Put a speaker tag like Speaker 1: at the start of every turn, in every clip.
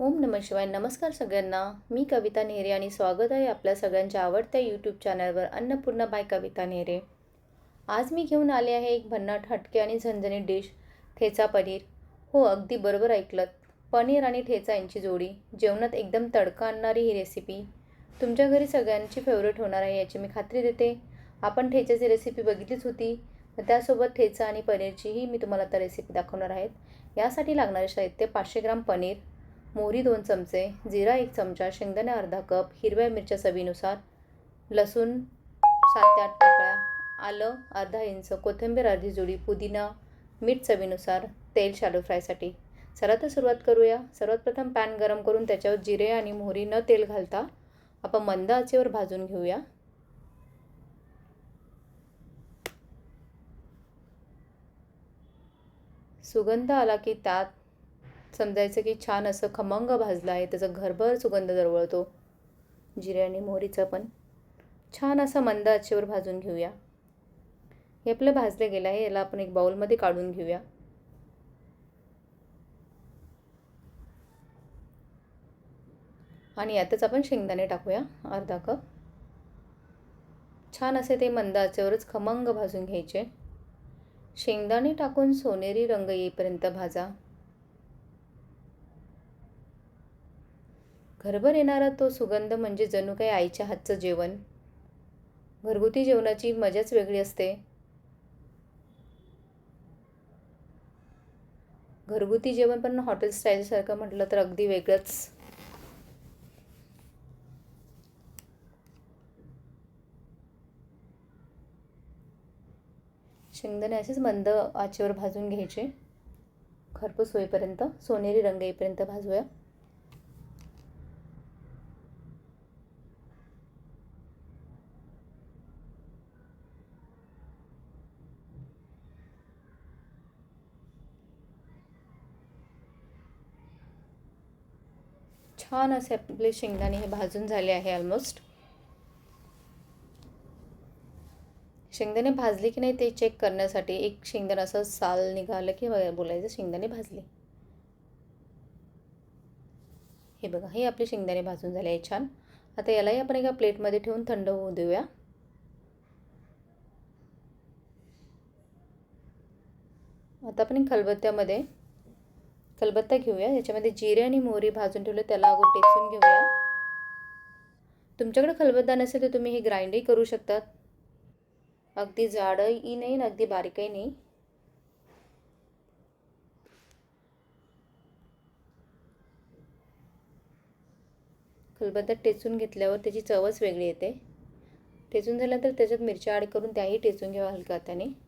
Speaker 1: ओम नम शिवाय. नमस्कार सगळ्यांना. मी कविता नेहरे आणि स्वागत आहे आपल्या सगळ्यांच्या आवडत्या यूट्यूब चॅनलवर अन्नपूर्णा बाय कविता नेहरे. आज मी घेऊन आले आहे एक भन्नाट हटके आणि झणझणीत डिश ठेचा पनीर. हो अगदी बरोबर ऐकलं पनीर आणि ठेचा यांची जोडी. जेवणात एकदम तडका आणणारी ही रेसिपी तुमच्या घरी सगळ्यांची फेवरेट होणार आहे याची मी खात्री देते. आपण ठेच्याची रेसिपी बघितलीच होती. त्यासोबत ठेचा आणि पनीरचीही मी तुम्हाला आता रेसिपी दाखवणार आहेत. यासाठी लागणारे साहित्य पाचशे ग्राम पनीर मोहरी दोन चमचे जिरा एक चमचा शेंगदाणे अर्धा कप हिरव्या मिरच्या चवीनुसार लसूण सात ते आठ पाकळ्या आलं अर्धा इंच कोथिंबीर अर्धी जुडी पुदिना मीठ चवीनुसार तेल शॅलो फ्रायसाठी चला तर सुरुवात करूया. सर्वात प्रथम पॅन गरम करून त्याच्यावर जिरे आणि मोहरी न तेल घालता आपण मंद आचेवर भाजून घेऊया. सुगंध आला की त्यात समजायचं की छान असं खमंग भाजलं आहे त्याचा घरभर सुगंध दरवळतो. जिरे आणि मोहरीचा पण. छान असा मंद आचेवर भाजून घेऊया. हे आपलं भाजलं गेलं आहे याला आपण एक बाउलमध्ये काढून घेऊया. आणि यातच आपण शेंगदाणे टाकूया अर्धा कप. छान असे ते मंद आचेवरच खमंग भाजून घ्यायचे. शेंगदाणे टाकून सोनेरी रंग येईपर्यंत भाजा. घरभर येणारा तो सुगंध म्हणजे जणू काही आईच्या हातचं जेवण. घरगुती जेवणाची मजाच वेगळी असते. घरगुती जेवण पण हॉटेल स्टाईलसारखं म्हटलं तर अगदी वेगळंच. शेंगदाणे असेच मंद आचेवर भाजून घ्यायचे. खरपूस होईपर्यंत सोनेरी रंग येईपर्यंत भाजूया. छान असे आपले शेंगदाणे हे भाजून झाले आहे ऑलमोस्ट शेंगदाणे भाजले की नाही ते चेक करण्यासाठी एक शेंगदाणा असं साल निघालं की बोलायचं शेंगदाणे भाजले. हे बघा हे आपले शेंगदाणे भाजून झाले आहे छान. आता यालाही आपण एका प्लेटमध्ये ठेवून थंड होऊ देऊया. आता आपण खलबत्त्यामध्ये खलबत्ता घेऊया. याच्यामध्ये जिरे आणि मोहरी भाजून ठेवले त्याला अगोदर टेचून घेऊया. तुमच्याकडे खलबत्ता नसेल तर तुम्ही हे ग्राइंडही करू शकतात. अगदी जाडही नाही अगदी बारीकही नाही. खलबत्ता टेचून घेतल्यावर त्याची चवच वेगळी येते. टेचून झाल्यानंतर तर त्याच्यात मिरच्या ॲड करून त्याही टेचून घ्यावा हलका हाताने.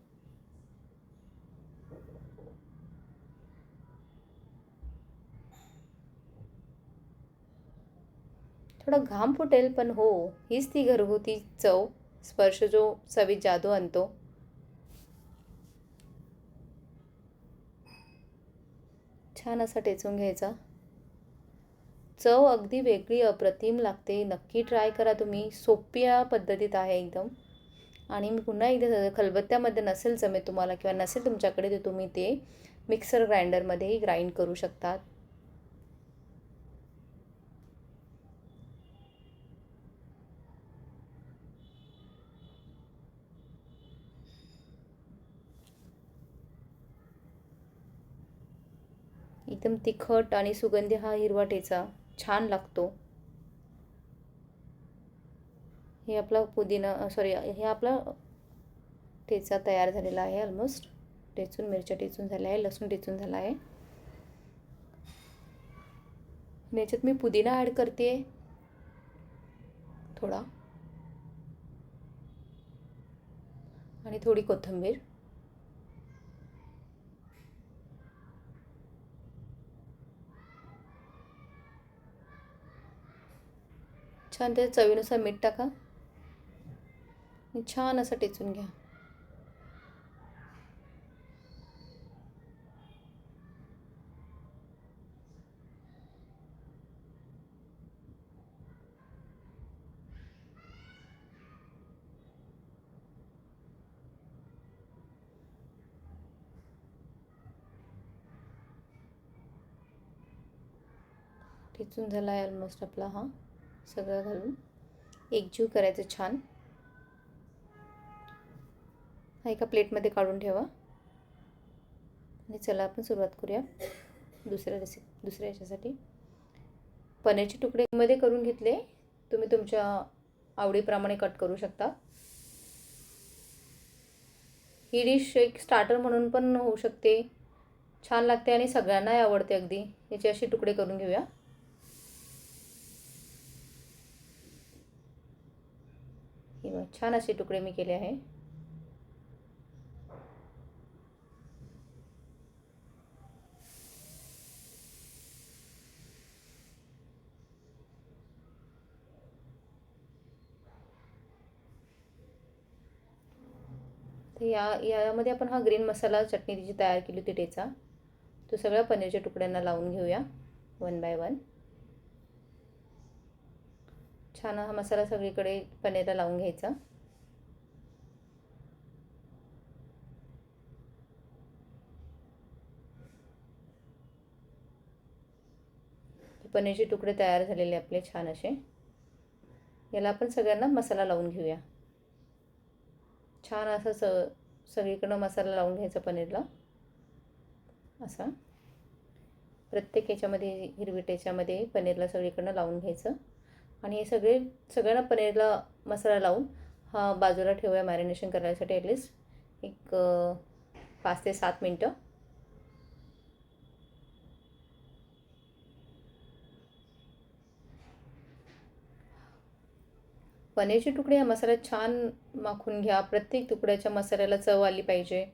Speaker 1: थोडा घाम फुटेल पण हो हीच ती घरगुती चव स्पर्श जो चवीत जादू आणतो. छान असा टेचून घ्यायचा. चव अगदी वेगळी अप्रतिम लागते. नक्की ट्राय करा तुम्ही. सोप्या पद्धतीत आहे एकदम. आणि मी पुन्हा एकदा खलबत्त्यामध्ये नसेल जमे तुम्हाला किंवा नसेल तुमच्याकडे तर तुम्ही ते मिक्सर ग्राइंडरमध्येही ग्राइंड करू शकतात. एकदम तिखट आणि सुगंधी हा हिरवा ठेचा छान लागतो. हे आपला पुदिना सॉरी हे आपला ठेचा तयार झालेला आहे ऑलमोस्ट टेचून मिरच्या टेचून झाल्या आहे लसूण टेचून झाला आहे. याच्यात मी पुदिना ॲड करते. थोडा. आणि थोडी कोथिंबीर. छान ते चवीनुसार मीठ टाका. छान असं टेचून घ्या. टेचून झाला आहे ऑलमोस्ट आपला हा. सगळं घालून एकजीव करायचं छान. हा एका प्लेटमध्ये काढून ठेवा. आणि चला आपण सुरुवात करूया दुसऱ्या रेसिपी दुसऱ्या याच्यासाठी. पनीरचे तुकडेमध्ये करून घेतले तुम्ही तुमच्या आवडीप्रमाणे कट करू शकता. ही डिश एक स्टार्टर म्हणून पण होऊ शकते. छान लागते आणि सगळ्यांनाही आवडते अगदी. याचे असे तुकडे करून घेऊया. हे बघ छान असे तुकडे मी केले आहे. तर या यामध्ये आपण हा ग्रीन मसाला चटणी जी तयार केली होती टेचा तो सगळ्या पनीरच्या तुकड्यांना लावून घेऊया वन बाय वन. छान हा मसाला सगळीकडे पनीरला लावून घ्यायचा. पनीरचे तुकडे तयार झालेले आपले छान असे. याला आपण सगळ्यांना मसाला लावून घेऊया. छान असं स सगळीकडं मसाला लावून घ्यायचा पनीरला. असा. प्रत्येक याच्यामध्ये हिरवी टेच्यामध्ये पनीरला सगळीकडनं लावून घ्यायचं. आणि हे सगळे सगळ्यांना पनीरला मसाला लावून हा बाजूला ठेवूया मॅरिनेशन करण्यासाठी ॲटलिस्ट एक पाच ते सात मिनटं. पनीरचे तुकडे या मसाल्यात छान माखून घ्या. प्रत्येक तुकड्याच्या मसाल्याला चव आली पाहिजे.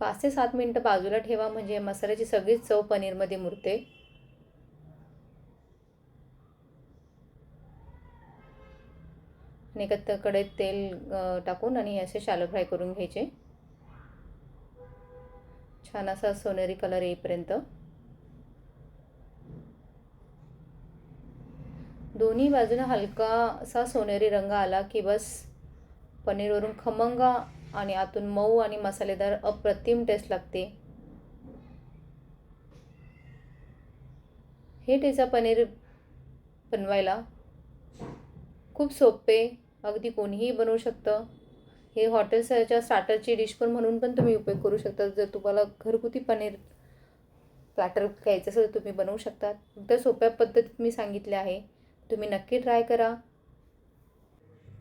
Speaker 1: पाच ते सात मिनटं बाजूला ठेवा म्हणजे मसाल्याची सगळीच चव पनीरमध्ये मुरते. आणि एका कढईत तेल टाकून आणि असे शालो फ्राय करून घ्यायचे. छान असा सोनेरी कलर येईपर्यंत. दोन्ही बाजूने हलका असा सोनेरी रंग आला की बस पनीरवरून खमंग आणि आतून मऊ आणि मसालेदार अप्रतिम टेस्ट लागते. हे टेचा पनीर बनवायला खूप सोपे अगदी कोणीही बनवू शकतं. हे हॉटेल्सच्या स्टार्टरची डिश पण म्हणून पण तुम्ही उपयोग करू शकता. जर तुम्हाला घरगुती पनीर प्लॅटर घ्यायचं असेल तर तुम्ही बनवू शकता तर सोप्या पद्धतीत मी सांगितले आहे. तुम्ही नक्की ट्राय करा.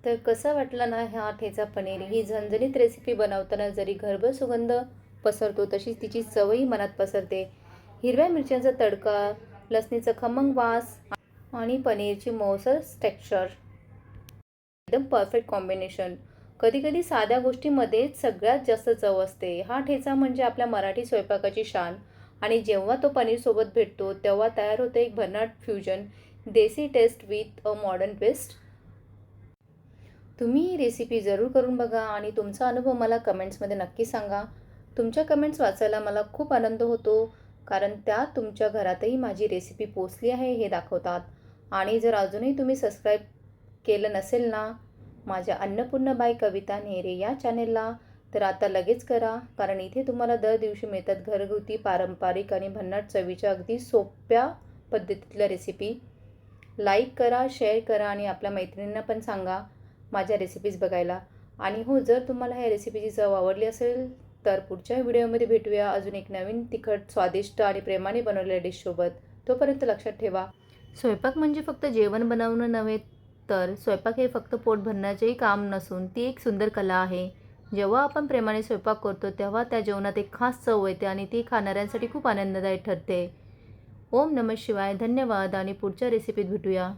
Speaker 1: तर कसं वाटलं ना ह्या ठेचा पनीर? ही झणझणीत रेसिपी बनवताना जरी घरभर सुगंध पसरतो तशीच तिची चवही मनात पसरते. हिरव्या मिरच्यांचा तडका लसणीचा खमंग वास आणि पनीरची मौसर टेक्स्चर एकदम परफेक्ट कॉम्बिनेशन कधीकधी साध्या गोष्टीमध्येच सगळ्यात जास्त चव असते. हा ठेचा म्हणजे आपल्या मराठी स्वयंपाकाची शान. आणि जेव्हा तो पनीरसोबत भेटतो तेव्हा तयार होतं एक भन्नाट fusion desi taste with a modern twist तुम्ही ही रेसिपी जरूर करून बघा आणि तुमचा अनुभव मला कमेंट्समध्ये नक्की सांगा. तुमच्या कमेंट्स वाचायला मला खूप आनंद होतो कारण त्या तुमच्या घरातही माझी रेसिपी पोचली आहे हे दाखवतात. आणि जर अजूनही तुम्ही सबस्क्राईब केलं नसेल ना? माझ्या अन्नपूर्णबाई कविता नेहरे या चॅनेलला तर आता लगेच करा कारण इथे तुम्हाला दर दिवशी मिळतात घरगुती पारंपरिक आणि भन्नाट चवीच्या अगदी सोप्या पद्धतीतल्या रेसिपी लाईक करा शेअर करा आणि आपल्या मैत्रिणींना पण सांगा माझ्या रेसिपीज बघायला. आणि हो जर तुम्हाला ह्या रेसिपीची चव आवडली असेल तर पुढच्या व्हिडिओमध्ये भेटूया अजून एक नवीन तिखट स्वादिष्ट आणि प्रेमाने बनवलेल्या डिशसोबत तोपर्यंत लक्षात ठेवा. स्वयंपाक म्हणजे फक्त जेवण बनवणं नव्हे तर स्वयंपाक हे फक्त पोट भरण्याचेही काम नसून ती एक सुंदर कला आहे. जेव्हा आपण प्रेमाने स्वयंपाक करतो तेव्हा त्या जेवणात एक खास चव येते आणि ती खाणाऱ्यांसाठी खूप आनंददायी ठरते. ओम नमः शिवाय. धन्यवाद आणि पुढच्या रेसिपीत भेटूया.